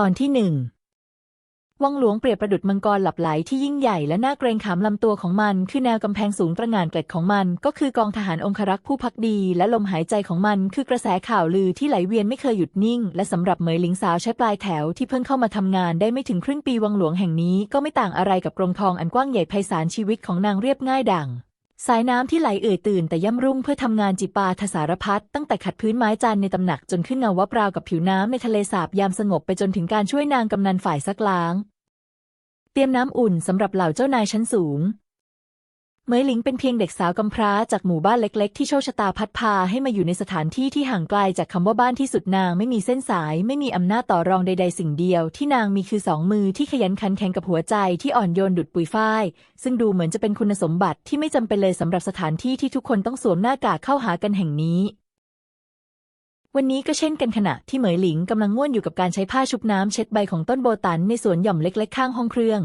ตอนที่หนึ่งวังหลวงเปรียบประดุจมังกรหลับไหลที่ยิ่งใหญ่และน่าเกรงขามลำตัวของมัน คือแนวกำแพงสูงตระหง่านเกล็ดของมัน ก็คือกองทหารองครักษ์ผู้พักดี และลมหายใจของมัน คือกระแสข่าวลือที่ไหลเวียนไม่เคยหยุดนิ่ง และสำหรับเหมยหลิงสาวใช้ปลายแถวที่เพิ่งเข้ามาทำงานได้ไม่ถึงครึ่งปีวังหลวงแห่งนี้ ก็ไม่ต่างอะไรกับกรงทองอันกว้างใหญ่ไพศาลชีวิตของนางเรียบง่ายดัง สายน้ำที่ไหลเอ่ยตื่นแต่ย่ำรุ่งเพื่อทำงานจิปาทสารพัดตั้งแต่ขัดพื้นไม้จันในตำหนักจนขึ้นเงาวับราวกับผิวน้ำในทะเลสาบยามสงบไปจนถึงการช่วยนางกำนันฝ่ายซักล้าง เตรียมน้ำอุ่นสำหรับเหล่าเจ้านายชั้นสูง เหมยหลิงเป็นเพียงเด็กสาวกำพร้าจากหมู่บ้านเล็กๆ ที่โชคชะตาพัดพาให้มาอยู่ในสถานที่ที่ห่างไกลจากคำว่าบ้านที่สุดนางไม่มีเส้นสาย ไม่มีอำนาจต่อรองใด ๆ สิ่งเดียว ที่นางมีคือสองมือที่ขยันขันแข็งกับหัวใจที่อ่อนโยนดุดปุยฝ้าย ซึ่งดูเหมือนจะเป็นคุณสมบัติที่ไม่จำเป็นเลยสำหรับสถานที่ที่ทุกคนต้องสวมหน้ากากเข้าหากันแห่งนี้วันนี้ก็เช่นกันขณะที่เหมยหลิงกำลังง่วนอยู่กับการใช้ผ้าชุบน้ำเช็ดใบของต้นโบตันในสวนหย่อมเล็ก ๆ ข้างห้องเครื่อง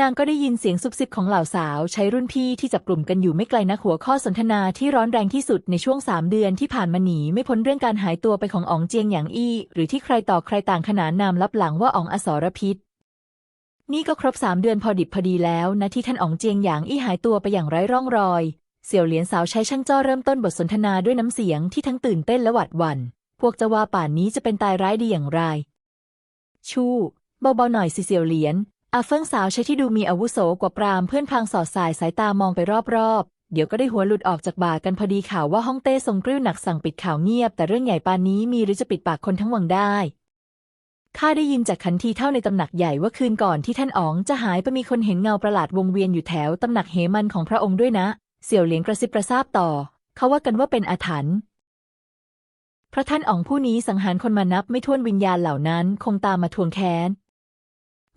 นางก็ได้ยินเสียงซุบซิบของเหล่าสาวใช้รุ่นพี่ที่จับกลุ่มกันอยู่ไม่ไกลนักหัวข้อสนทนาที่ร้อนแรงที่สุดในช่วงสามเดือนที่ผ่านมาหนีไม่พ้นเรื่องการหายตัวไปของอ๋องเจียงหยางอี้ หรือที่ใครต่อใครต่างขนานนามลับหลังว่าอ๋องอสรพิษ นี่ก็ครบสามเดือนพอดิบพอดีแล้วนะที่ท่านอ๋องเจียงหยางอี้หายตัวไปอย่างไร้ร่องรอย เสี่ยวเหลียนสาวใช้ช่างจ้อเริ่มต้นบทสนทนาด้วยน้ำเสียงที่ทั้งตื่นเต้นและหวาดหวัน่นพวกจะว่าป่านนี้จะเป็นตายร้ายดีอย่างไร ชู่เบาๆหน่อยสิเสี่ยวเหลียน อาเฟิงสาวใช้ที่ดูมีอาวุโสกว่าปรามเพื่อนพลางสอดสายสายตามองไปรอบๆ เดี๋ยวก็ได้หัวหลุดออกจากบ่ากันพอดีข่าวว่าฮ่องเต้ทรงกริ้วหนักสั่งปิดข่าวเงียบ แต่เรื่องใหญ่ปานนี้มีหรือจะปิดปากคนทั้งวังได้ข้าได้ยินจากขันทีเท่าในตำหนักใหญ่ว่าคืนก่อนที่ท่านอ๋องจะหายไปมีคนเห็นเงาประหลาดวงเวียนอยู่แถวตำหนักเหมันของพระองค์ด้วยนะ เสี่ยวเหลียงกระซิบกระซาบต่อ เขาว่ากันว่าเป็นอาถรรพ์พระท่านอ๋องผู้นี้สังหารคนมานับไม่ถ้วนวิญญาณเหล่านั้น คงตามมาทวงแค้น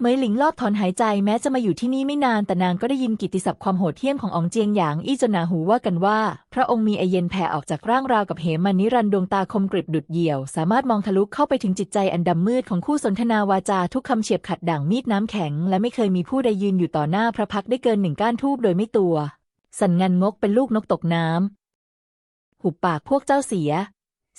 เมยหลิงรอบถอนหายใจแม้จะมาอยู่ที่นี่ไม่นานแต่นางก็ได้ยินกิตติศัพท์ความโหดเหี้ยมของอองเจียงหยางอี้จนหนาหูว่ากันว่า พระองค์มีไอเย็นแผ่ออกจากร่างราวกับเหมันนิรันดวงตาคมกริบดุดเหี่ยว สามารถมองทะลุเข้าไปถึงจิตใจอันดำมืดของคู่สนทนาวาจาทุกคำเฉียบขัดด่างมีดน้ำแข็ง และไม่เคยมีผู้ใดยืนอยู่ต่อหน้าพระพักได้เกินหนึ่งก้านทูบโดยไม่ตัว สันงันงกเป็นลูกนกตกน้ำหุบปากพวกเจ้าเสีย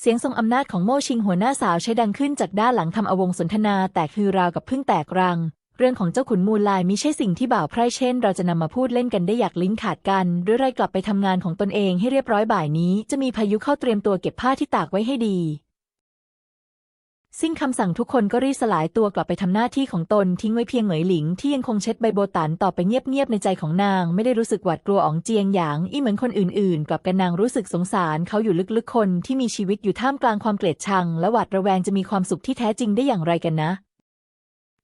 เสียงทรงอำนาจของโม่ชิงหัวหน้าสาวใช้ดังขึ้นจากด้านหลังทำอวงสนทนาแตกคือราวกับพึ่งแตกรัง เรื่องของเจ้าขุนมูลลายมิใช่สิ่งที่บ่าวไพร่เช่น เราจะนำมาพูดเล่นกันได้อยากลิ้นขาดกัน หรือไรกลับไปทำงานของตนเองให้เรียบร้อยบ่ายนี้ จะมีพายุเข้าเตรียมตัวเก็บผ้าที่ตากไว้ให้ดี สิ้นคำสั่งทุกคนก็รีสลายตัวกลับไปทำหน้าที่ของตนทิ้งไว้เพียงเหมยหลิง ที่ยังคงเช็ดใบโบตันต่อไปเงียบๆในใจของนาง ไม่ได้รู้สึกหวาดกลัวอ๋องเจียงหยางอี้เหมือนคนอื่นๆ กลับกันนางรู้สึกสงสารเขาอยู่ลึกๆคนที่มีชีวิตอยู่ท่ามกลางความเกลียดชัง และหวาดระแวงจะมีความสุขที่แท้จริงได้อย่างไรกันนะ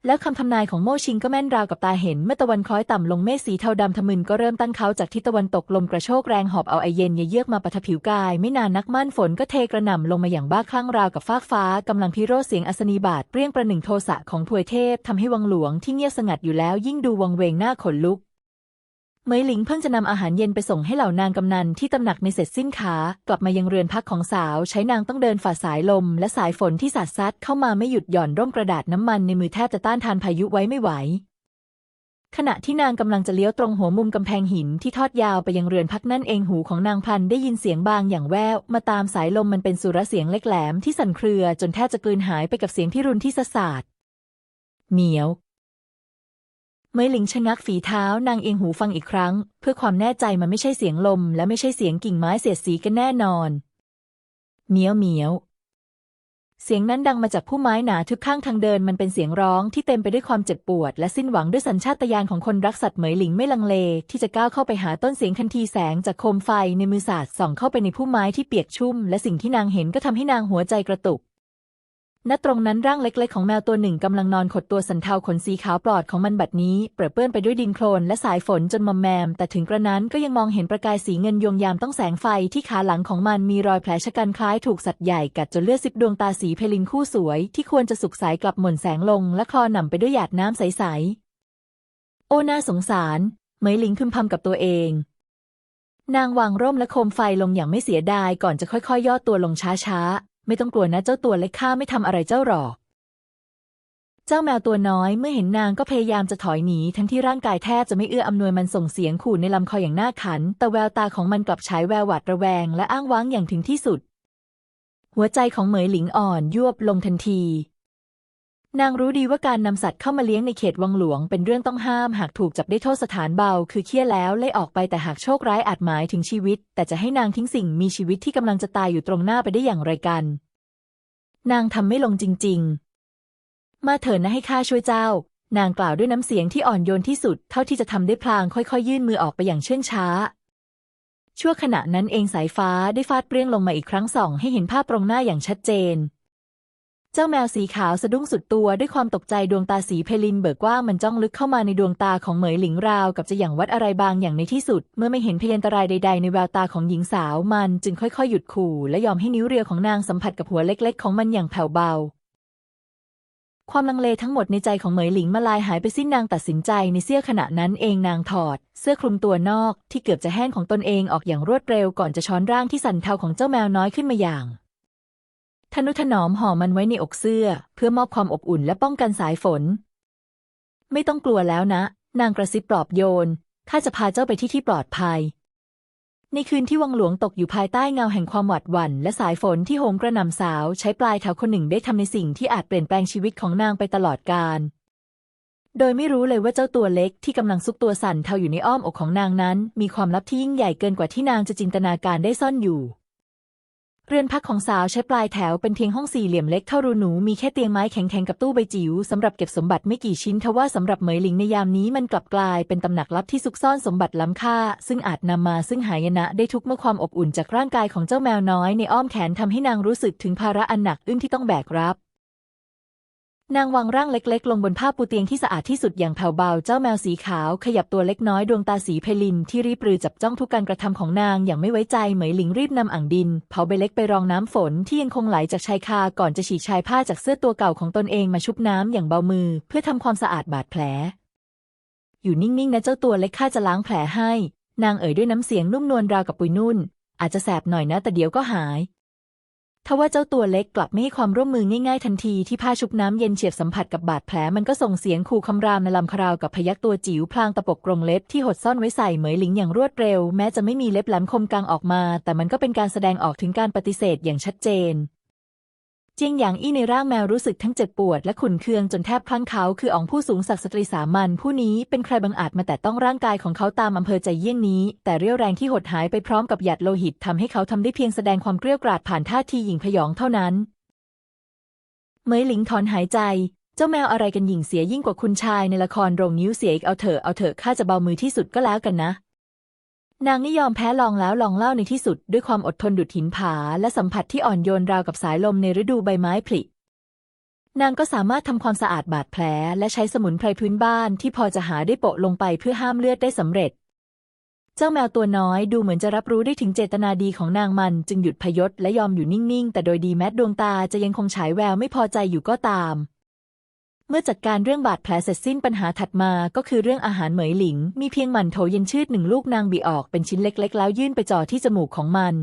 แล้วคำทำนายของโมชิงก็แม่นราวกับตาเห็นเมื่อตะวันคล้อยต่ำลงเมฆสีเทาดำทะมึนก็เริ่มตั้งเขาจากทิศตะวันตกลมกระโชกแรงหอบเอาไอเย็นเยือกมาปะทะผิวกาย ไม่นานนักม่านฝนก็เทกระหน่ำลงมาอย่างบ้าคลั่งราวกับฟากฟ้ากำลังพิโรเสียงอัศนีบาทเปรี้ยงประหนึ่งโทสะของถวยเทพทำให้วังหลวงที่เงียบสงัดอยู่แล้วยิ่งดูวังเวงหน้าขนลุก เมยหลิงเพิ่งจะนำอาหารเย็นไปส่งให้เหล่านางกำนันที่ตำหนักในเสร็จสิ้นขากลับมายังเรือนพักของสาวใช้นางต้องเดินฝ่าสายลม และสายฝนที่สาดซัดเข้ามาไม่หยุดหย่อนร่มกระดาษน้ำมันในมือแทบจะต้านทานพายุไว้ไม่ไหว ขณะที่นางกำลังจะเลี้ยวตรงหัวมุมกำแพงหินที่ทอดยาวไปยังเรือนพักนั่นเองหูของนางพันได้ยินเสียงบางอย่างแววมาตามสายลมมันเป็นสุรเสียงเล็กแหลมที่สั่นเครือจนแทบจะกลืนหายไปกับเสียงพิรุณที่สะสาดเหมียว เหมยหลิงชะงักฝีเท้านางเอียงหูฟังอีกครั้ง เพื่อความแน่ใจมันไม่ใช่เสียงลม และไม่ใช่เสียงกิ่งไม้เสียดสีกันแน่นอน เหมียวเหมียว เสียงนั้นดังมาจากผู้ไม้หนาทึบข้างทางเดินมันเป็นเสียงร้องที่เต็มไปด้วยความเจ็บปวด และสิ้นหวังด้วยสัญชาตญาณของคนรักสัตว์เหมยหลิงไม่ลังเล ที่จะก้าวเข้าไปหาต้นเสียงทันทีแสงจากโคมไฟในมือสาดส่องเข้าไปในผู้ไม้ที่เปียกชุ่ม และสิ่งที่นางเห็นก็ทำให้นางหัวใจกระตุก ณตรงนั้นร่างเล็กๆของแมวตัวหนึ่งกำลังนอนขดตัวสันเทาขนสีขาวปลอดของมันบัดนี้เปรอะเปื้อนไปด้วยดินโคลนและสายฝนจนมอมแมม แต่ถึงกระนั้นก็ยังมองเห็นประกายสีเงินยวงยามต้องแสงไฟที่ขาหลังของมันมีรอยแผลชะกันคล้ายถูกสัตว์ใหญ่กัดจนเลือดซิบดวงตาสีเพลินคู่สวย ที่ควรจะสุกใสกลับหม่นแสงลง และคลอหน่ำไปด้วยหยาดน้ำใสๆโอ้น่าสงสารเหมยหลิงพึมพำกับตัวเอง นางวางร่มและโคมไฟลงอย่างไม่เสียดายก่อนจะค่อยๆ ย่อตัวลงช้าๆ ไม่ต้องกลัวนะเจ้าตัวเล็กข้าไม่ทำอะไรเจ้าหรอก เจ้าแมวตัวน้อยเมื่อเห็นนางก็พยายามจะถอยหนีทั้งที่ร่างกายแทบจะไม่เอื้ออำนวยมันส่งเสียงขู่ในลำคออย่างน่าขัน แต่แววตาของมันกลับฉายแววหวาดระแวงและอ้างว้างอย่างถึงที่สุด หัวใจของเหมยหลิงอ่อนยวบลงทันที นางรู้ดีว่าการนำสัตว์เข้ามาเลี้ยงในเขตวังหลวง เป็นเรื่องต้องห้าม หากถูกจับได้โทษสถานเบา คือเคี่ยแล้วไล่ออกไปแต่หากโชคร้ายอาจหมายถึงชีวิต แต่จะให้นางทิ้งสิ่งมีชีวิตที่กำลังจะตายอยู่ตรงหน้าไปได้อย่างไรกัน นางทำไม่ลงจริง ๆ มาเถิดนะให้ข้าช่วยเจ้า นางกล่าวด้วยน้ำเสียงที่อ่อนโยนที่สุด เท่าที่จะทำได้พลางค่อยๆ ยื่นมือออกไปอย่างเชื่องช้าชั่วขณะนั้นเองสายฟ้าได้ฟาดเปรี้ยงลงมาอีกครั้งส่องให้เห็นภาพตรงหน้าอย่างชัดเจน เจ้าแมวสีขาวสะดุ้งสุดตัวด้วยความตกใจดวงตาสีเพลินเบิกว่ามันจ้องลึกเข้ามาในดวงตาของเหมยหลิงราวกับจะอย่างวัดอะไรบางอย่างในที่สุด เมื่อไม่เห็นพยันตรายใด ๆ ในแววตาของหญิงสาวมันจึงค่อยๆ หยุดขู่ และยอมให้นิ้วเรียวของนางสัมผัสกับหัวเล็ก ๆ ของมันอย่างแผ่วเบา ความลังเลทั้งหมดในใจของเหมยหลิงมาลายหายไปสิ้นนางตัดสินใจในเสี้ยวขณะนั้นเองนางถอด เสื้อคลุมตัวนอกที่เกือบจะแห้งของตนเองออกอย่างรวดเร็วก่อนจะช้อนร่างที่สั่นเทาของเจ้าแมวน้อยขึ้นมาอย่าง ทนุถนอมห่อมันไว้ในอกเสื้อ เพื่อมอบความอบอุ่นและป้องกันสายฝน ไม่ต้องกลัวแล้วนะ นางกระซิบปลอบโยนข้าจะพาเจ้าไปที่ที่ปลอดภัย ในคืนที่วังหลวงตกอยู่ภายใต้เงาแห่งความหวาดหวั่นและสายฝนที่โหมกระหน่ำสาว ใช้ปลายเท้าคนหนึ่งได้ทำในสิ่งที่อาจเปลี่ยนแปลงชีวิตของนางไปตลอดกาลโดยไม่รู้เลยว่าเจ้าตัวเล็กที่กำลังซุกตัวสั่นเทาอยู่ในอ้อมอกของนางนั้น มีความลับที่ยิ่งใหญ่เกินกว่าที่นางจะจินตนาการได้ซ่อนอยู่ เรือนพักของสาวใช้ปลายแถวเป็นเพียงห้องสี่เหลี่ยมเล็กเท่ารูหนูมีแค่เตียงไม้แข็งๆกับตู้ใบจิ๋วสำหรับเก็บสมบัติไม่กี่ชิ้นทว่าสำหรับเหมยหลิงในยามนี้มันกลับกลายเป็นตำหนักลับที่ซุกซ่อนสมบัติล้ำค่า ซึ่งอาจนำมาซึ่งหายนะได้ทุกเมื่อความอบอุ่นจากร่างกายของเจ้าแมวน้อยในอ้อมแขนทำให้นางรู้สึกถึงภาระอันหนักอึ้งที่ต้องแบกรับ นางวางร่างเล็กๆ ลงบนผ้าปูเตียงที่สะอาดที่สุดอย่างแผ่วเบา เจ้าแมวสีขาวขยับตัวเล็กน้อยดวงตาสีเพลินที่รีบปรือจับจ้องทุกการกระทำของนางอย่างไม่ไว้ใจเหมยหลิงรีบนำอ่างดินเผาใบเล็กไปรองน้ำฝนที่ยังคงไหลจากชายคาก่อนจะฉีกชายผ้าจากเสื้อตัวเก่าของตนเองมาชุบน้ำอย่างเบามือ เพื่อทำความสะอาดบาดแผล อยู่นิ่งๆนะเจ้าตัวเล็กข้าจะล้างแผลให้ นางเอ่ยด้วยน้ำเสียงนุ่มนวลราวกับปุยนุ่น อาจจะแสบหน่อยนะแต่เดี๋ยวก็หาย ทว่าเจ้าตัวเล็กกลับไม่ให้ความร่วมมือง่ายๆทันทีที่ผ้าชุบน้ำเย็นเฉียบสัมผัสกับบาดแผลมันก็ส่งเสียงขู่คำรามในลำคราวกับพยักตัวจิ๋วพลางตะปบกรงเล็บที่หดซ่อนไว้ใส่เหมยหลิงอย่างรวดเร็ว แม้จะไม่มีเล็บแหลมคมกลางออกมา แต่มันก็เป็นการแสดงออกถึงการปฏิเสธอย่างชัดเจน เจียงหยางอี้ในร่างแมวรู้สึกทั้งเจ็บปวดและขุ่นเคืองจนแทบพลั้งเขาคืออ๋องผู้สูงศักดิ์สตรีสามัญผู้นี้เป็นใครบังอาจมาแต่ต้องร่างกายของเขาตามอำเภอใจเยี่ยงนี้ แต่เรี่ยวแรงที่หดหายไปพร้อมกับหยัดโลหิตทำให้เขาทำได้เพียงแสดงความเกรี้ยวกราดผ่านท่าทีหญิงพยองเท่านั้น เมยหลิงถอนหายใจ เจ้าแมวอะไรกันหญิงเสียยิ่งกว่าคุณชายในละครโรงนิ้วเสียอีกเอาเถอะเอาเถอะข้าจะเบามือที่สุดก็แล้วกันนะ นางนี่ยอมแพ้ลองแล้วลองเล่าในที่สุด ด้วยความอดทนดุดหินผา และสัมผัสที่อ่อนโยนราวกับสายลมในฤดูใบไม้ผลินางก็สามารถทำความสะอาดบาดแผล และใช้สมุนไพรพื้นบ้านที่พอจะหาได้โปะลงไปเพื่อห้ามเลือดได้สำเร็จ เจ้าแมวตัวน้อยดูเหมือนจะรับรู้ได้ถึงเจตนาดีของนางมัน จึงหยุดพยศและยอมอยู่นิ่งๆ แต่โดยดีแม้ดวงตาจะยังคงฉายแววไม่พอใจอยู่ก็ตาม เมื่อจัดการเรื่องบาดแผลเสร็จสิ้นปัญหาถัดมาก็คือเรื่องอาหารเหมยหลิง มีเพียงหมันโถเย็นชืดหนึ่งลูกนางบีออกเป็นชิ้นเล็ก ๆ แล้วยื่นไปจ่อที่จมูกของมัน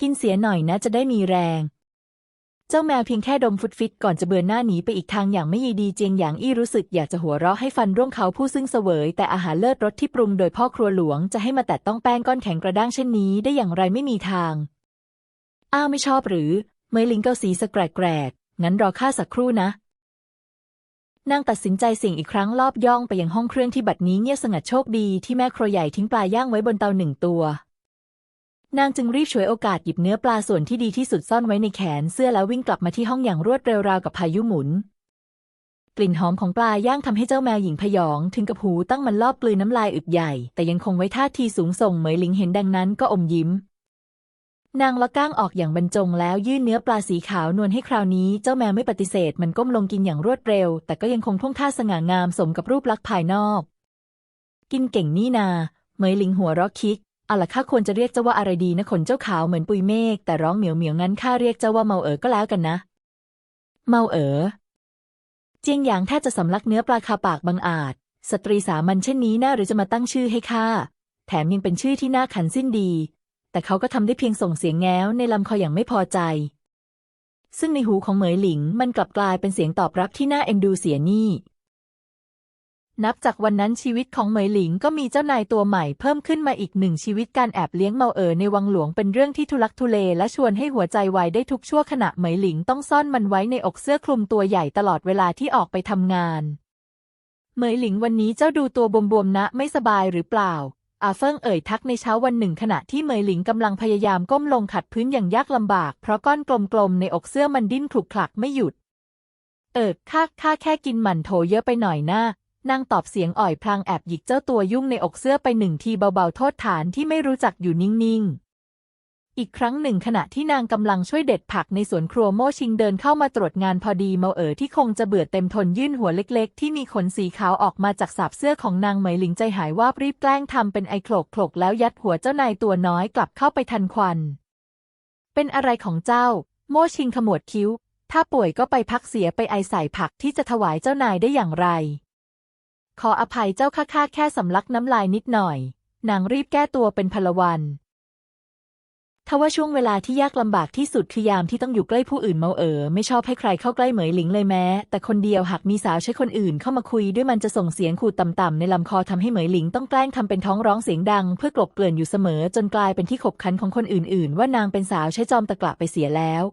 กินเสียหน่อยนะจะได้มีแรง เจ้าแมวเพียงแค่ดมฟุตฟิตก่อนจะเบือนหน้าหนีไปอีกทางอย่างไม่ยีดีเจียงหยางอี้รู้สึกอยากจะหัวเราะให้ฟันร่วงเขาผู้ซึ่งเสวย แต่อาหารเลิศรสที่ปรุงโดยพ่อครัวหลวงจะให้มาแตะต้องแป้งก้อนแข็งกระด้างเช่นนี้ได้อย่างไรไม่มีทาง อ้าวไม่ชอบหรือเหมยหลิงเกาสีสแกรกแกรกงั้นรอข้าสักครู่นะ นางตัดสินใจสี่งอีกครั้งรอบย่องไปยังห้องเครื่องที่บัดนี้เงียบสงัดโชคดีที่แม่ครัวใหญ่ทิ้งปลาย่างไว้บนเตาหนึ่งตัวนางจึงรีบฉวยโอกาสหยิบเนื้อปลาส่วนที่ดีที่สุดซ่อนไว้ในแขนเสื้อแล้ววิ่งกลับมาที่ห้องอย่างรวดเร็วราวกับพายุหมุน กลิ่นหอมของปลาย่างทำให้เจ้าแมวหญิงพยอง ถึงกับหูตั้งมันรอบกลืนน้ำลายอึกใหญ่ แต่ยังคงไว้ท่าทีสูงส่งเหมยหลิงเห็นดังนั้นก็อมยิ้ม นางละก้างออกอย่างบรรจงแล้วยื่นเนื้อปลาสีขาวนวลให้คราวนี้เจ้าแมวไม่ปฏิเสธมันก้มลงกินอย่างรวดเร็ว แต่ก็ยังคงท่วงท่าสง่างามสมกับรูปลักษณ์ภายนอก กินเก่งนี่นาเหมยหลิงหัวเราะคิกเอาล่ะข้าควรจะเรียกเจ้าว่าอะไรดีนะขนเจ้าขาวเหมือนปุยเมฆแต่ร้องเหมียวเหมียวงั้นข้าเรียกเจ้าว่าเมาเอ๋อก็แล้วกันนะ เมาเอ๋อเจียงหยางแทบจะสำลักเนื้อปลาคาปากบังอาจ สตรีสามัญเช่นนี้น่าหรือจะมาตั้งชื่อให้ข้าแถมยังเป็นชื่อที่น่าขันสิ้นดี แต่เขาก็ทำได้เพียงส่งเสียงแง้วในลำคออย่างไม่พอใจ ซึ่งในหูของเหมยหลิงมันกลับกลายเป็นเสียงตอบรับที่น่าเอ็นดูเสียนี่ นับจากวันนั้นชีวิตของเหมยหลิงก็มีเจ้านายตัวใหม่เพิ่มขึ้นมาอีกหนึ่งชีวิตการแอบเลี้ยงเมาเอ๋อในวังหลวงเป็นเรื่องที่ทุลักทุเลและชวนให้หัวใจวายได้ทุกชั่วขณะเหมยหลิงต้องซ่อนมันไว้ในอกเสื้อคลุมตัวใหญ่ตลอดเวลาที่ออกไปทำงานเหมยหลิงวันนี้เจ้าดูตัวบวมๆนะไม่สบายหรือเปล่า อาเฟิงเอ่ยทักในเช้าวันหนึ่งขณะที่เหมยหลิงกำลังพยายามก้มลงขัดพื้นอย่างยากลำบาก เพราะก้อนกลมๆในอกเสื้อมันดิ้นขลุกขลักไม่หยุด เอิกข้าข้าแค่กินหมันโถเยอะไปหน่อยนะนางตอบเสียงอ่อยพลางแอบหยิกเจ้าตัวยุ่งในอกเสื้อไปหนึ่งทีเบาๆโทษฐานที่ไม่รู้จักอยู่นิ่งๆ อีกครั้งหนึ่งขณะที่นางกำลังช่วยเด็ดผักในสวนครัวโมชิงเดินเข้ามาตรวจงานพอดีเมาเอ๋อที่คงจะเบื่อเต็มทนยื่นหัวเล็กๆ ที่มีขนสีขาวออกมาจากสาบเสื้อของนางเหมยหลิงใจหายว่ารีบแกล้งทำเป็นไอโคลกโคลกแล้วยัดหัวเจ้านายตัวน้อยกลับเข้าไปทันควัน เป็นอะไรของเจ้า โมชิงขมวดคิ้ว ถ้าป่วยก็ไปพักเสียไปไอใส่ผักที่จะถวายเจ้านายได้อย่างไร ขออภัยเจ้าข้าข้าแค่สำลักน้ำลายนิดหน่อย นางรีบแก้ตัวเป็นพลวัน ทว่าช่วงเวลาที่ยากลำบากที่สุดคือยามที่ต้องอยู่ใกล้ผู้อื่นเมาเอ๋อไม่ชอบให้ใครเข้าใกล้เหมยหลิงเลยแม้ แต่คนเดียวหากมีสาวใช้คนอื่นเข้ามาคุยด้วยมันจะส่งเสียงขูดต่ำๆในลำคอทำให้เหมยหลิงต้องแกล้งทำเป็นท้องร้องเสียงดัง เพื่อกลบเกลื่อนอยู่เสมอจนกลายเป็นที่ขบขันของคนอื่นๆ ว่านางเป็นสาวใช้จอมตะกละไปเสียแล้ว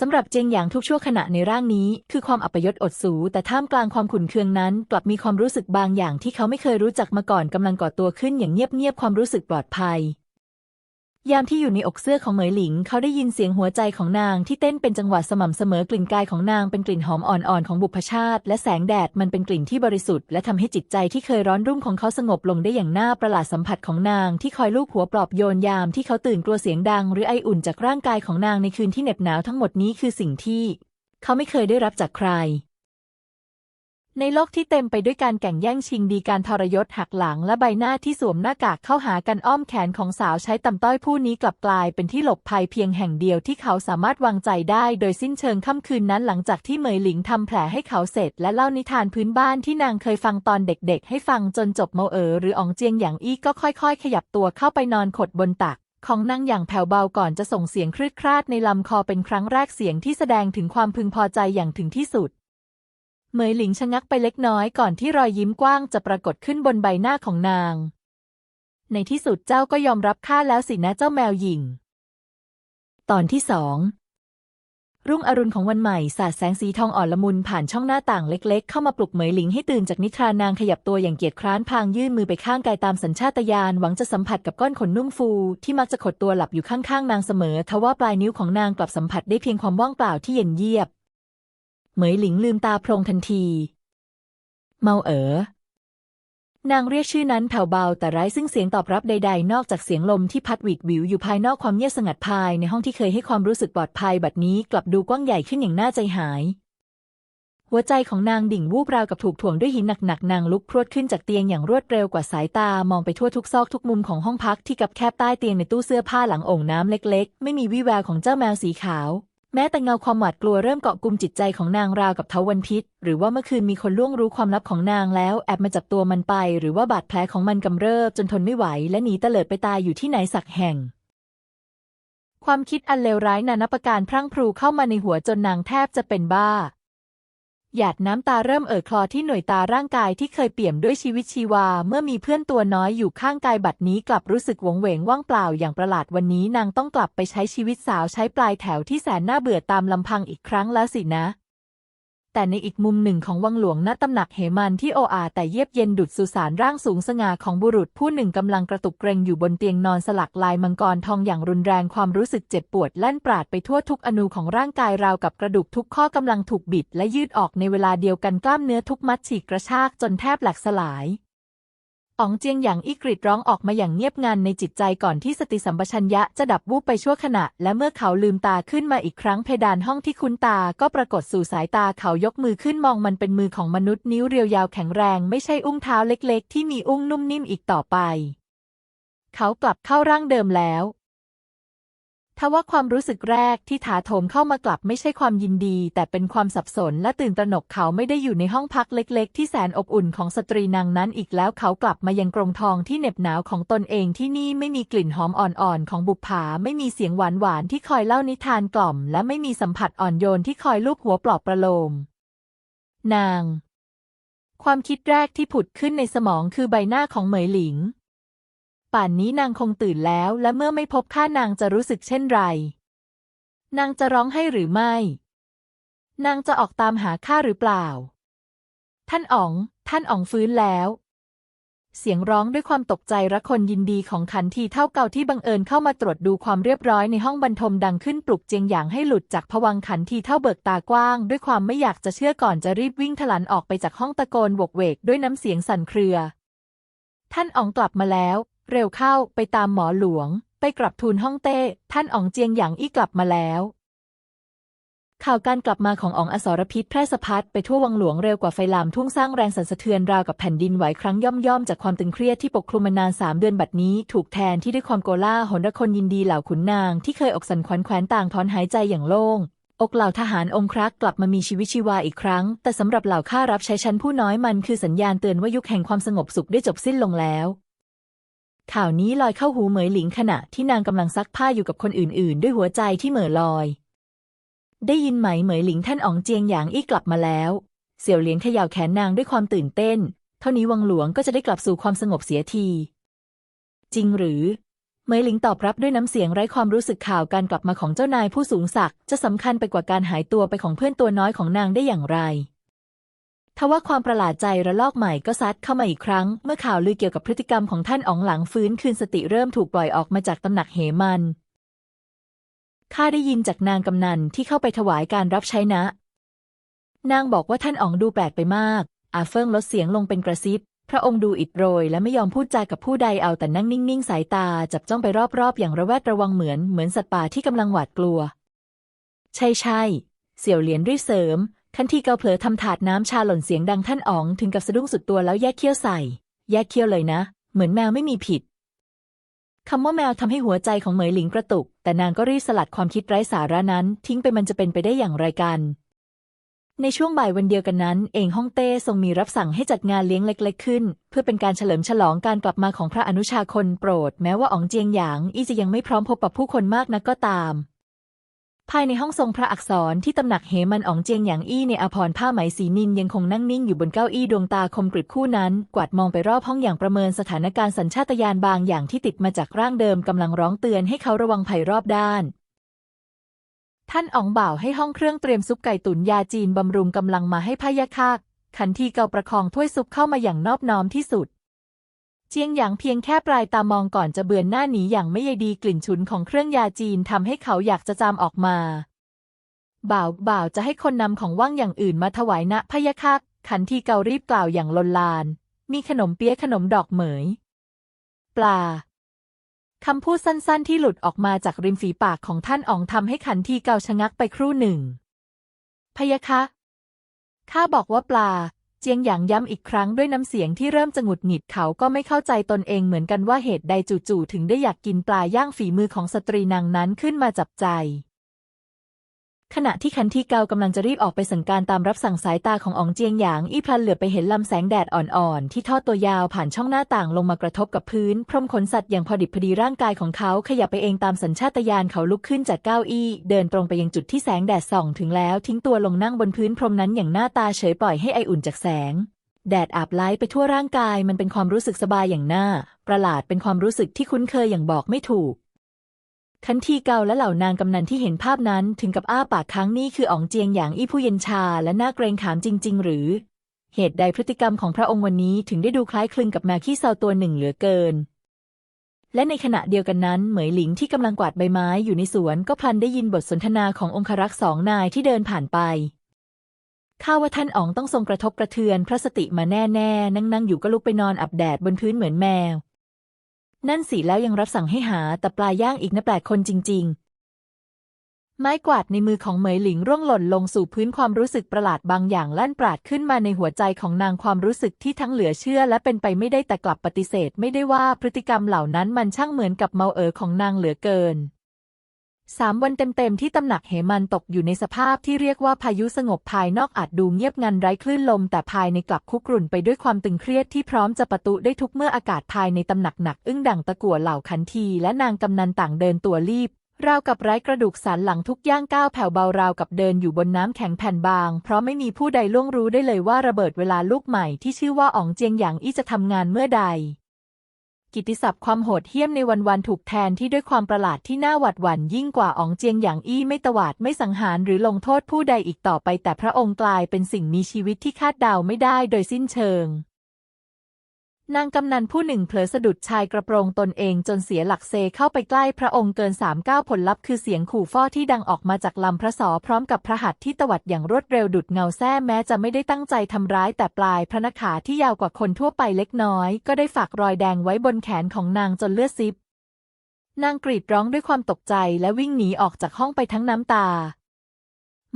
สำหรับเจงหยางทุกชั่วขณะในร่างนี้ คือความอัปยศอดสู แต่ท่ามกลางความขุ่นเคืองนั้น กลับมีความรู้สึกบางอย่างที่เขาไม่เคยรู้จักมาก่อนกำลังก่อตัวขึ้นอย่างเงียบๆความรู้สึกปลอดภัย ยามที่อยู่ในอกเสื้อของเหมยหลิง เขาได้ยินเสียงหัวใจของนางที่เต้นเป็นจังหวะสม่ำเสมอกลิ่นกายของนางเป็นกลิ่นหอมอ่อนๆของบุพชาติ และแสงแดดมันเป็นกลิ่นที่บริสุทธิ์และทำให้จิตใจที่เคยร้อนรุ่มของเขาสงบลงได้อย่างน่าประหลาดสัมผัสของนางที่คอยลูบหัวปลอบโยนยามที่เขาตื่นกลัวเสียงดัง หรือไออุ่นจากร่างกายของนางในคืนที่เหน็บหนาวทั้งหมดนี้คือสิ่งที่ เขาไม่เคยได้รับจากใคร ในโลกที่เต็มไปด้วยการแข่งแย่งชิงดีการทรยศหักหลังและใบหน้าที่สวมหน้ากากเข้าหากันอ้อมแขนของสาวใช้ต่ำต้อยผู้นี้กลับกลายเป็นที่หลบภัยเพียงแห่งเดียวที่เขาสามารถวางใจได้โดยสิ้นเชิงค่ำคืนนั้นหลังจากที่เหมยหลิงทำแผลให้เขาเสร็จและเล่านิทานพื้นบ้านที่นางเคยฟังตอนเด็กๆ ให้ฟังจนจบเมาเออหรืออองเจียงอย่างอี้ก็ค่อยๆ ขยับตัวเข้าไปนอนขดบนตักของนางอย่างแผ่วเบาก่อนจะส่งเสียงครืดคราดในลำคอเป็นครั้งแรกเสียงที่แสดงถึงความพึงพอใจอย่างถึงที่สุด เหมยหลิงชะงักไปเล็กน้อยก่อนที่รอยยิ้มกว้างจะปรากฏขึ้นบนใบหน้าของนาง ในที่สุดเจ้าก็ยอมรับข้าแล้วสินะเจ้าแมวหยิ่งตอนที่สองรุ่งอรุณของวันใหม่สาดแสงสีทองอ่อนละมุนผ่านช่องหน้าต่างเล็ก ๆ เข้ามาปลุกเหมยหลิงให้ตื่นจากนิทรานางขยับตัวอย่างเกียจคร้านพลางยื่นมือไปข้างกายตามสัญชาตญาณหวังจะสัมผัสกับก้อนขนนุ่มฟู ที่มักจะขดตัวหลับอยู่ข้างๆนางเสมอ ทว่าปลายนิ้วของนางกลับสัมผัสได้เพียงความว่างเปล่าที่เย็นเยียบ เหมยหลิงลืมตาโพลงทันที เมาเอ๋อนางเรียกชื่อนั้นแผ่วเบาแต่ไร้ซึ่งเสียงตอบรับใด ๆ นอกจากเสียงลมที่พัดหวิดวิวอยู่ภายนอกความเงียบสงัดภายในห้องที่เคยให้ความรู้สึกปลอดภัยบัดนี้กลับดูกว้างใหญ่ขึ้นอย่างน่าใจหาย หัวใจของนางดิ่งวูบราวกับถูกถ่วงด้วยหินหนักๆนางลุกพรวดขึ้นจากเตียงอย่างรวดเร็วกว่าสายตามองไปทั่วทุกซอกทุกมุมของห้องพักที่กับแคบใต้เตียงในตู้เสื้อผ้าหลังโอ่งน้ำเล็ก ๆ ไม่มีวี่แววของเจ้าแมวสีขาว แม้แต่เงาความหวาดกลัวเริ่มเกาะกลุ่มจิตใจของนางราวกับเทาวันพิษ หรือว่าเมื่อคืนมีคนล่วงรู้ความลับของนางแล้วแอบมาจับตัวมันไป หรือว่าบาดแผลของมันกำเริบจนทนไม่ไหว และหนีเตลิดไปตายอยู่ที่ไหนสักแห่ง ความคิดอันเลวร้ายนานาประการพรั่งพรูเข้ามาในหัวจนนางแทบจะเป็นบ้า หยาดน้ำตาเริ่มเอ่อคลอที่หน่วยตาร่างกายที่เคยเปี่ยมด้วยชีวิตชีวา เมื่อมีเพื่อนตัวน้อยอยู่ข้างกายบัดนี้กลับรู้สึกหวงเหวงว่างเปล่าอย่างประหลาดวันนี้นางต้องกลับไปใช้ชีวิตสาวใช้ปลายแถวที่แสนน่าเบื่อตามลำพังอีกครั้งแล้วสินะ แต่ในอีกมุมหนึ่งของวังหลวงณตำหนักเหมันที่โออาแต่เยียบเย็นดุดสุสานร่างสูงสง่าของบุรุษผู้หนึ่งกำลังกระตุกเกรงอยู่บนเตียงนอนสลักลายมังกรทองอย่างรุนแรงความรู้สึกเจ็บปวดแล่นปราดไปทั่วทุกอนูของร่างกายราวกับกระดูกทุกข้อกำลังถูกบิดและยืดออกในเวลาเดียวกันกล้ามเนื้อทุกมัดฉีกกระชากจนแทบแหลกสลาย อ๋องเจียงหยางอีกริดร้องออกมาอย่างเงียบงันในจิตใจก่อนที่สติสัมปชัญญะจะดับวูบไปชั่วขณะ และเมื่อเขาลืมตาขึ้นมาอีกครั้งเพดานห้องที่คุ้นตาก็ปรากฏสู่สายตาเขายกมือขึ้นมองมันเป็นมือของมนุษย์นิ้วเรียวยาวแข็งแรง ไม่ใช่อุ้งเท้าเล็กๆ ที่มีอุ้งนุ่มนิ่มอีกต่อไป เขากลับเข้าร่างเดิมแล้ว ทว่าความรู้สึกแรกที่ถาโถมเข้ามากลับไม่ใช่ความยินดี แต่เป็นความสับสนและตื่นตระหนกเขาไม่ได้อยู่ในห้องพักเล็กๆ ที่แสนอบอุ่นของสตรีนางนั้นอีกแล้วเขากลับมายังกรงทองที่เหน็บหนาวของตนเองที่นี่ไม่มีกลิ่นหอมอ่อนๆ ของบุปผา ไม่มีเสียงหวานๆ ที่คอยเล่านิทานกล่อม และไม่มีสัมผัสอ่อนโยนที่คอยลูบหัวปลอบประโลม นาง ความคิดแรกที่ผุดขึ้นในสมองคือใบหน้าของเหมยหลิง ป่านนี้นางคงตื่นแล้ว และเมื่อไม่พบข้านางจะรู้สึกเช่นไร นางจะร้องให้หรือไม่ นางจะออกตามหาข้าหรือเปล่า ท่านอ๋อง ท่านอ๋องฟื้นแล้ว เสียงร้องด้วยความตกใจระคนยินดีของขันทีเท่าเก่าที่บังเอิญเข้ามาตรวจดูความเรียบร้อยในห้องบรรทมดังขึ้นปลุกเจียงหยางให้หลุดจากผวังขันทีเท่าเบิกตากว้าง ด้วยความไม่อยากจะเชื่อก่อนจะรีบวิ่งถลันออกไปจากห้องตะโกนโวกเวกด้วยน้ำเสียงสั่นเครือ ท่านอ๋องกลับมาแล้ว เร็วเข้าไปตามหมอหลวง ไปกลับทูลห้องเต้ ท่านอ๋องเจียงหยางอี้กลับมาแล้ว ข่าวการกลับมาของอ๋องอสรพิษแพร่สะพัดไปทั่ววังหลวงเร็วกว่าไฟลามทุ่งสร้างแรงสั่นสะเทือนราวกับแผ่นดินไหวครั้งย่อมย่อมๆ จากความตึงเครียดที่ปกคลุมมานานสามเดือนบัดนี้ ถูกแทนที่ด้วยความโกลาหลระคนยินดีเหล่าขุนนาง ที่เคยอกสันขวัญแขวนต่างถอนหายใจอย่างโล่งอกเหล่าทหารองครักษ์กลับมามีชีวิตชีวาอีกครั้ง แต่สำหรับเหล่าข้ารับใช้ชั้นผู้น้อยมันคือสัญญาณเตือนว่ายุคแห่งความสงบสุขได้จบสิ้นลงแล้ว ข่าวนี้ลอยเข้าหูเหมยหลิงขณะที่นางกำลังซักผ้าอยู่กับคนอื่น ๆ ด้วยหัวใจที่เหม่อลอย ได้ยินไหมเหมยหลิงท่านอ๋องเจียงหยางอี้กลับมาแล้ว เสี่ยวเหลียงเขย่าแขนนางด้วยความตื่นเต้น เท่านี้วังหลวงก็จะได้กลับสู่ความสงบเสียที จริงหรือ เหมยหลิงตอบรับด้วยน้ำเสียงไร้ความรู้สึกข่าวการกลับมาของเจ้านายผู้สูงศักดิ์จะสำคัญไปกว่าการหายตัวไปของเพื่อนตัวน้อยของนางได้อย่างไร ทว่าความประหลาดใจระลอกใหม่ก็ซัดเข้ามาอีกครั้ง เมื่อข่าวลือเกี่ยวกับพฤติกรรมของท่านอ๋องหลังฟื้นคืนสติเริ่มถูกปล่อยออกมาจากตำหนักเหมัน ข้าได้ยินจากนางกำนันที่เข้าไปถวายการรับใช้นะ นางบอกว่าท่านอ๋องดูแปลกไปมาก อาเฟิงลดเสียงลงเป็นกระซิบ พระองค์ดูอิดโรย และไม่ยอมพูดจากับผู้ใดเอาแต่นั่งนิ่งๆ สายตาจับจ้องไปรอบๆ อย่างระแวดระวังเหมือนเหมือนสัตว์ป่าที่กำลังหวาดกลัว ใช่ใช่ๆเสี่ยวเหรียญรีบเสริม ทันทีเกาเผลอทำถาดน้ำชาหล่นเสียงดังท่านอ๋องถึงกับสะดุ้งสุดตัวแล้วแยกเขี้ยวใส่ แยกเขี้ยวเลยนะ เหมือนแมวไม่มีผิดคำว่าแมวทำให้หัวใจของเหมยหลิงกระตุก แต่นางก็รีบสลัดความคิดไร้สาระนั้น ทิ้งไปมันจะเป็นไปได้อย่างไรกัน ในช่วงบ่ายวันเดียวกันนั้น เองฮ่องเต้ทรงมีรับสั่งให้จัดงานเลี้ยงเล็ก ๆ ขึ้น เพื่อเป็นการเฉลิมฉลองการกลับมาของพระอนุชาคนโปรด แม้ว่าอ๋องเจียงหยาง อี้จะยังไม่พร้อมพบกับผู้คนมากนักก็ตาม ภายในห้องทรงพระอักษรที่ตำหนักเหมันอ๋องเจียงหยางอี้ในอภรผ้าไหมสีนินยังคงนั่งนิ่งอยู่บนเก้าอี้ดวงตาคมกริบคู่นั้น กวาดมองไปรอบห้องอย่างประเมินสถานการณ์สัญชาตญาณบางอย่างที่ติดมาจากร่างเดิมกำลังร้องเตือนให้เขาระวังภัยรอบด้าน ท่านอ๋องบ่าวให้ห้องเครื่องเตรียมซุปไก่ตุ๋นยาจีนบำรุงกำลังมาให้พะยะค่ะขันทีเกาประคองถ้วยซุปเข้ามาอย่างนอบน้อมที่สุด เจียงหยางเพียงแค่ปลายตามองก่อนจะเบือนหน้าหนีอย่างไม่ใยดีกลิ่นฉุนของเครื่องยาจีนทำให้เขาอยากจะจามออกมา บ่าวบ่าวจะให้คนนำของว่างอย่างอื่นมาถวายณพยะค่ะขันทีเการีบกล่าวอย่างลนลาน มีขนมเปี๊ยะขนมดอกเหมย ปลาคำพูดสั้นๆที่หลุดออกมาจากริมฝีปากของท่านอ๋องทำให้ขันทีเกาชะงักไปครู่หนึ่ง พยะคะ ข้าบอกว่าปลา เจียงหยางย้ำอีกครั้งด้วยน้ำเสียงที่เริ่มจะหงุดหงิดเขาก็ไม่เข้าใจตนเองเหมือนกันว่าเหตุใดจู่ๆถึงได้อยากกินปลาย่างฝีมือของสตรีนางนั้นขึ้นมาจับใจ ขณะที่ขันทีเกากำลังจะรีบออกไปสั่งการตามรับสั่งสายตาของอ๋องเจียงหยางอี้พลันเหลือไปเห็นลำแสงแดดอ่อนๆ ที่ทอดตัวยาวผ่านช่องหน้าต่างลงมากระทบกับพื้น พรมขนสัตว์อย่างพอดิบพอดีร่างกายของเขาขยับไปเองตามสัญชาตญาณเขาลุกขึ้นจากเก้าอี้ เดินตรงไปยังจุดที่แสงแดดส่องถึงแล้ว ทิ้งตัวลงนั่งบนพื้นพรมนั้นอย่างหน้าตาเฉยปล่อยให้ไออุ่นจากแสงแดดอาบไล้ไปทั่วร่างกายมันเป็นความรู้สึกสบายอย่างหน่าประหลาดเป็นความรู้สึกที่คุ้นเคยอย่างบอกไม่ถูก คันทีเกาและเหล่านางกำนันที่เห็นภาพนั้นถึงกับอ้าปากค้างนี่คืออ๋องเจียงหยางอี้ผู้เย็นชาและน่าเกรงขามจริง ๆ หรือ เหตุใดพฤติกรรมของพระองค์วันนี้ถึงได้ดูคล้ายคลึงกับแมวขี้เศร้าตัวหนึ่งเหลือเกิน และในขณะเดียวกันนั้น เหมยหลิงที่กำลังกวาดใบไม้อยู่ในสวนก็พลันได้ยินบทสนทนาขององครักษ์สองนายที่เดินผ่านไปข้าว่าท่านอ๋องต้องทรงกระทบกระเทือนพระสติมาแน่ๆนั่งๆอยู่ก็ลุกไปนอนอับแดดบนพื้นเหมือนแมว นั่นสิแล้วยังรับสั่งให้หาแต่ปลาย่างอีกนะแปลกคนจริง ๆ ไม้กวาดในมือของเหมยหลิงร่วงหล่นลงสู่พื้นความรู้สึกประหลาดบางอย่างลั่นปราดขึ้นมาในหัวใจของนางความรู้สึกที่ทั้งเหลือเชื่อและเป็นไปไม่ได้แต่กลับปฏิเสธ ไม่ได้ว่าพฤติกรรมเหล่านั้นมันช่างเหมือนกับเมาเอ๋อของนางเหลือเกิน สามวันเต็มๆที่ตำหนักเหมันตกอยู่ในสภาพที่เรียกว่าพายุสงบภายนอกอาจดูเงียบงันไร้คลื่นลม แต่ภายในกลับคุกรุ่นไปด้วยความตึงเครียดที่พร้อมจะประตุได้ทุกเมื่ออากาศภายในตำหนักหนักอึ้งดังตะกั่วเหล่าขันที และนางกำนันต่างเดินตัวรีบราวกับไร้กระดูกสันหลังทุกย่างก้าวแผ่วเบาราวกับเดินอยู่บนน้ำแข็งแผ่นบาง เพราะไม่มีผู้ใดล่วงรู้ได้เลยว่าระเบิดเวลาลูกใหม่ที่ชื่อว่าอ๋องเจียงหยางอี้จะทำงานเมื่อใด กิติศัพท์ความโหดเหี้ยมในวันๆถูกแทนที่ด้วยความประหลาดที่น่าหวาดหวั่นยิ่งกว่าอ๋องเจียงหยางอี้ไม่ตวาดไม่สังหารหรือลงโทษผู้ใดอีกต่อไป แต่พระองค์กลายเป็นสิ่งมีชีวิตที่คาดเดาไม่ได้โดยสิ้นเชิง นางกำนันผู้หนึ่งเผลอสะดุดชายกระโปรงตนเองจนเสียหลักเซเข้าไปใกล้พระองค์เกินสามก้าวผลลัพธ์คือเสียงขู่ฟ้อที่ดังออกมาจากลำพระสอพร้อมกับพระหัตถ์ที่ตวัดอย่างรวดเร็วดุดเงาแส้แม้จะไม่ได้ตั้งใจทำร้ายแต่ปลายพระนขาที่ยาวกว่าคนทั่วไปเล็กน้อย ก็ได้ฝากรอยแดงไว้บนแขนของนางจนเลือดซิบนางกรีดร้องด้วยความตกใจและวิ่งหนีออกจากห้องไปทั้งน้ำตา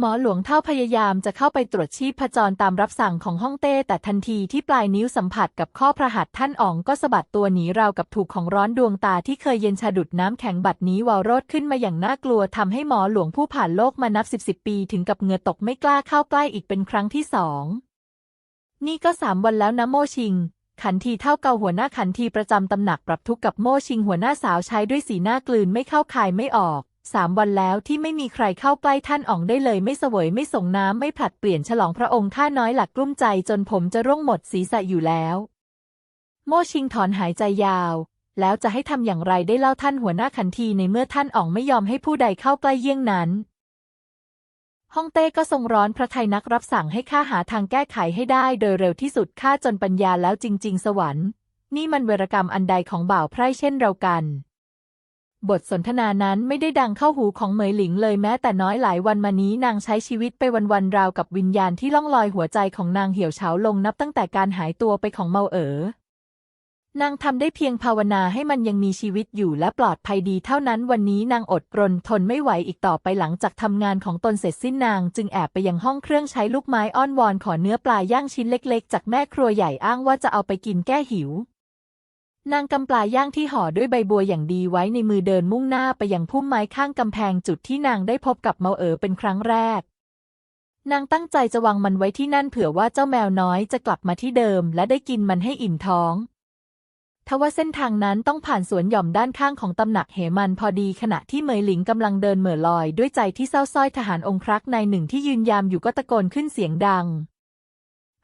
หมอหลวงเท่าพยายามจะเข้าไปตรวจชีพจรตามรับสั่งของฮ่องเต้ แต่ทันทีที่ปลายนิ้วสัมผัสกับข้อพระหัตถ์ท่านอ๋องก็สะบัดตัวหนีราวกับถูกของร้อนดวงตาที่เคยเย็นชาดุดน้ำแข็งบัดนี้วาวโรดขึ้นมาอย่างน่ากลัวทำให้หมอหลวงผู้ผ่านโลกมานับสิบสิบปีถึงกับเหงื่อตกไม่กล้าเข้าใกล้อีกเป็นครั้งที่สองนี่ก็สามวันแล้วนะโมชิง ขันทีเท่าเกาหัวหน้าขันทีประจำตำหนักปรับทุกข์กับโมชิงหัวหน้าสาวใช้ด้วยสีหน้ากลืนไม่เข้าคายไม่ออก สามวันแล้วที่ไม่มีใครเข้าใกล้ท่านอ๋องได้เลยไม่เสวยไม่ส่งน้ำไม่ผลัดเปลี่ยนฉลองพระองค์ข้าน้อยหลักกลุ้มใจจนผมจะร่วงหมดศีรษะอยู่แล้ว โมชิงถอนหายใจยาว แล้วจะให้ทำอย่างไรได้เล่าท่านหัวหน้าขันทีในเมื่อท่านอ๋องไม่ยอมให้ผู้ใดเข้าใกล้เยี่ยงนั้นฮ่องเต้ก็ทรงร้อนพระไทยนักรับสั่งให้ข้าหาทางแก้ไขให้ได้โดยเร็วที่สุดข้าจนปัญญาแล้วจริง ๆ สวรรค์ นี่มันเวรกรรมอันใดของบ่าวไพร่เช่นเรากัน บทสนทนานั้นไม่ได้ดังเข้าหูของเหมยหลิงเลยแม้แต่น้อยหลายวันมานี้นางใช้ชีวิตไปวันๆราวกับวิญญาณที่ล่องลอยหัวใจของนางเหี่ยวเฉาลงนับตั้งแต่การหายตัวไปของเมาเอ๋อนางทำได้เพียงภาวนาให้มันยังมีชีวิตอยู่และปลอดภัยดีเท่านั้นวันนี้นางอดกรนทนไม่ไหวอีกต่อไปหลังจากทำงานของตนเสร็จสิ้นนาง จึงแอบไปยังห้องเครื่องใช้ลูกไม้อ้อนวอนขอเนื้อปลาย่างชิ้นเล็ก ๆ จากแม่ครัวใหญ่อ้างว่าจะเอาไปกินแก้หิว นางกำปลาย่างที่ห่อด้วยใบบัวอย่างดีไว้ในมือเดินมุ่งหน้าไปยังพุ่มไม้ข้างกำแพงจุดที่นางได้พบกับเมาเอ๋อเป็นครั้งแรก นางตั้งใจจะวางมันไว้ที่นั่นเผื่อว่าเจ้าแมวน้อยจะกลับมาที่เดิม และได้กินมันให้อิ่มท้องทว่าเส้นทางนั้นต้องผ่านสวนหย่อมด้านข้างของตำหนักเหมันพอดีขณะที่เหมยหลิงกำลังเดินเหม่อลอยด้วยใจที่เศร้าส้อยทหารองครักษ์นายหนึ่งที่ยืนยามอยู่ก็ตะโกนขึ้นเสียงดัง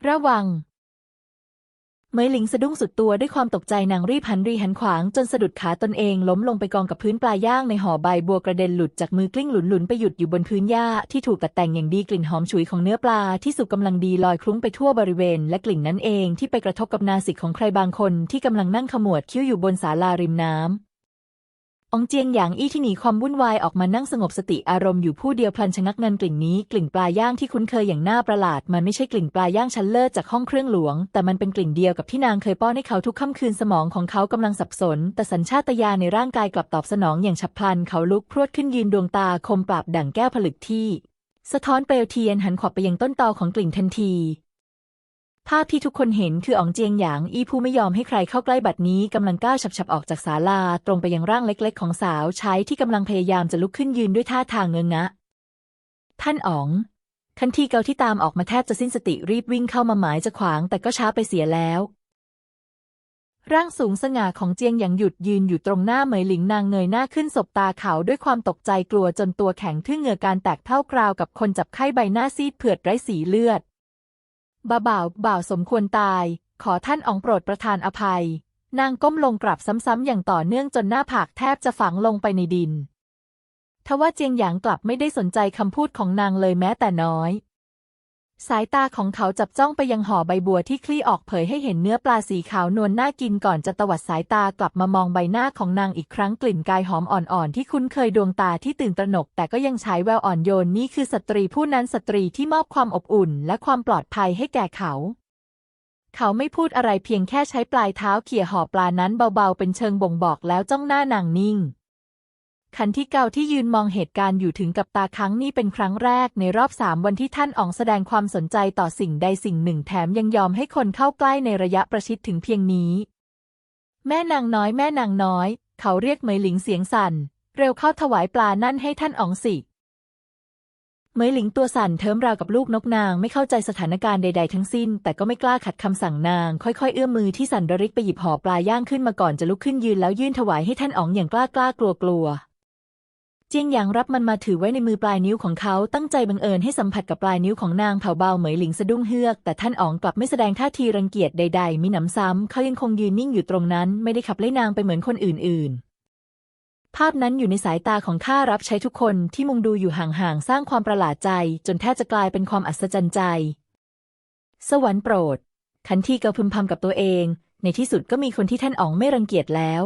ระวัง เมยหลิงสะดุ้งสุดตัวด้วยความตกใจนางรีบหันรีหันขวางจนสะดุดขาตนเองล้มลงไปกองกับพื้นปลาย่างในห่อใบบัวกระเด็นหลุดจากมือกลิ้งหลุนๆไปหยุดอยู่บนพื้นหญ้าที่ถูกตัดแต่งอย่างดีกลิ่นหอมฉุยของเนื้อปลาที่สุกกำลังดีลอยคลุ้งไปทั่วบริเวณ และกลิ่นนั้นเองที่ไปกระทบกับนาสิกของใครบางคนที่กำลังนั่งขมวดคิ้วอยู่บนศาลาริมน้ำ องเจียงหยางอี้ที่หนีความวุ่นวายออกมานั่งสงบสติอารมณ์อยู่ผู้เดียวพลันชะงักงันกลิ่นนี้กลิ่นปลาย่างที่คุ้นเคยอย่างน่าประหลาด มันไม่ใช่กลิ่นปลาย่างชั้นเลิศจากห้องเครื่องหลวง แต่มันเป็นกลิ่นเดียวกับที่นางเคยป้อนให้เขาทุกค่ำคืนสมองของเขากำลังสับสน แต่สัญชาตญาณในร่างกายกลับตอบสนองอย่างฉับพลัน เขาลุกพรวดขึ้นยืนดวงตาคมปราบดั่งแก้วผลึกที่ สะท้อนเปลวเทียนหันขวับไปยังต้นตอของกลิ่นทันที ภาพที่ทุกคนเห็นคืออ๋องเจียงหยางอี้ผู้ไม่ยอมให้ใครเข้าใกล้บัดนี้กำลังก้าวฉับๆออกจากศาลา ตรงไปยังร่างเล็กๆ ของสาวใช้ที่กำลังพยายามจะลุกขึ้นยืนด้วยท่าทางเงงงะ ท่านอ๋องคันทีเกาที่ตามออกมาแทบจะสิ้นสติรีบวิ่งเข้ามาหมายจะขวางแต่ก็ช้าไปเสียแล้ว ร่างสูงสง่าของเจียงหยางหยุดยืนอยู่ตรงหน้าเหมยหลิงนางเงยหน้าขึ้นสบตาเขาด้วยความตกใจกลัวจนตัวแข็งทึ่งเหงื่อการแตกเท่ากราวกับคนจับไข้ใบหน้าซีดเผือดไร้สีเลือด บ่าบ่าวบ่าวสมควรตาย ขอท่านอ๋องโปรดประทานอภัย นางก้มลงกราบซ้ำๆอย่างต่อเนื่องจนหน้าผากแทบจะฝังลงไปในดิน ทว่าเจียงหยางกลับไม่ได้สนใจคำพูดของนางเลยแม้แต่น้อย สายตาของเขาจับจ้องไปยังห่อใบบัวที่คลี่ออกเผยให้เห็นเนื้อปลาสีขาวนวลน่ากินก่อนจะตวัดสายตากลับมามองใบหน้าของนางอีกครั้งกลิ่นกายหอมอ่อนๆ ที่คุ้นเคยดวงตาที่ตื่นตระหนก แต่ก็ยังใช้แววอ่อนโยนนี่คือสตรีผู้นั้นสตรีที่มอบความอบอุ่น และความปลอดภัยให้แก่เขา เขาไม่พูดอะไรเพียงแค่ใช้ปลายเท้าเขี่ยห่อปลานั้นเบาๆ เป็นเชิงบ่งบอกแล้วจ้องหน้านางนิ่ง ขันที่เกาที่ยืนมองเหตุการณ์อยู่ถึงกับตาครั้งนี่เป็นครั้งแรกในรอบสามวันที่ท่านอ๋องแสดงความสนใจต่อสิ่งใดสิ่งหนึ่งแถมยังยอมให้คนเข้าใกล้ในระยะประชิดถึงเพียงนี้ แม่นางน้อยแม่นางน้อย เขาเรียกเหมยหลิงเสียงสั่น เร็วเข้าถวายปลานั่นให้ท่านอ๋องสิเหมยหลิงตัวสั่นเทิมราวกับลูกนกนางไม่เข้าใจสถานการณ์ใด ๆ ทั้งสิ้น แต่ก็ไม่กล้าขัดคำสั่งนาง ค่อยๆ เอื้อมมือที่สั่นระริกไปหยิบห่อปลาย่างขึ้นมาก่อนจะลุกขึ้นยืนแล้วยื่นถวายให้ท่านอ๋องอย่างกล้ากล้ากลัวกลัว เจียงหยางรับมันมาถือไว้ในมือปลายนิ้วของเขาตั้งใจบังเอิญให้สัมผัสกับปลายนิ้วของนางเผาเบาเหมยหลิงสะดุ้งเฮือก แต่ท่านอ๋องกลับไม่แสดงท่าทีรังเกียจใด ๆมิหนำซ้ำเขายังคงยืนนิ่งอยู่ตรงนั้น ไม่ได้ขับไล่นางไปเหมือนคนอื่น ๆ ภาพนั้นอยู่ในสายตาของข้ารับใช้ทุกคนที่มุงดูอยู่ห่างๆสร้างความประหลาดใจ จนแทบจะกลายเป็นความอัศจรรย์ใจ สวรรค์โปรด ขันทีเกาพึมพำกับตัวเอง ในที่สุดก็มีคนที่ท่านอ๋องไม่รังเกียจแล้ว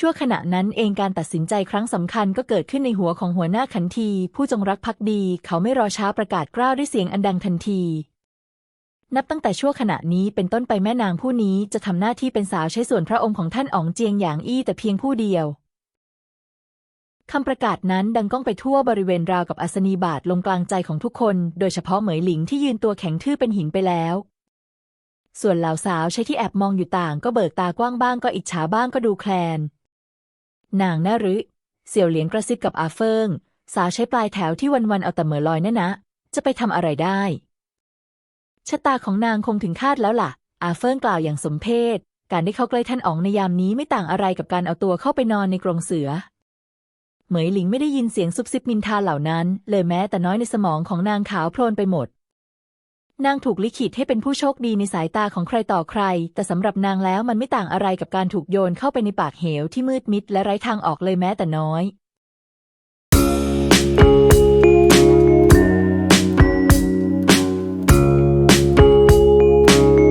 ชั่วขณะนั้นเองการตัดสินใจครั้งสำคัญก็เกิดขึ้นในหัวของหัวหน้าขันที ผู้จงรักภักดี เขาไม่รอช้าประกาศกล้าวด้วยเสียงอันดังทันที นับตั้งแต่ชั่วขณะนี้เป็นต้นไปแม่นางผู้นี้จะทำหน้าที่เป็นสาวใช้ส่วนพระองค์ของท่านอ๋องเจียงหยางอี้แต่เพียงผู้เดียวคำประกาศนั้นดังก้องไปทั่วบริเวณราวกับอัศนีบาทลงกลางใจของทุกคน โดยเฉพาะเหมยหลิงที่ยืนตัวแข็งทื่อเป็นหินไปแล้ว ส่วนเหล่าสาวใช้ที่แอบมองอยู่ต่างก็เบิกตากว้างบ้างก็อิจฉาบ้างก็ดูแคลน นางน่ารึเสี่ยวเหลียงกระซิบกับอาเฟิง สาวใช้ปลายแถวที่วันๆเอาแต่เหมอลอยนั่นนะ จะไปทำอะไรได้ ชะตาของนางคงถึงคาดแล้วล่ะ อาเฟิงกล่าวอย่างสมเพชการได้เข้าใกล้ท่านอ๋องในยามนี้ไม่ต่างอะไรกับการเอาตัวเข้าไปนอนในกรงเสือ เหมยหลิงไม่ได้ยินเสียงซุบซิบนินทาเหล่านั้น เลยแม้แต่น้อยในสมองของนางขาวโพลนไปหมด นางถูกลิขิตให้เป็นผู้โชคดีในสายตาของใครต่อใคร แต่สำหรับนางแล้วมันไม่ต่างอะไรกับการถูกโยนเข้าไปในปากเหวที่มืดมิดและไร้ทางออกเลยแม้แต่น้อย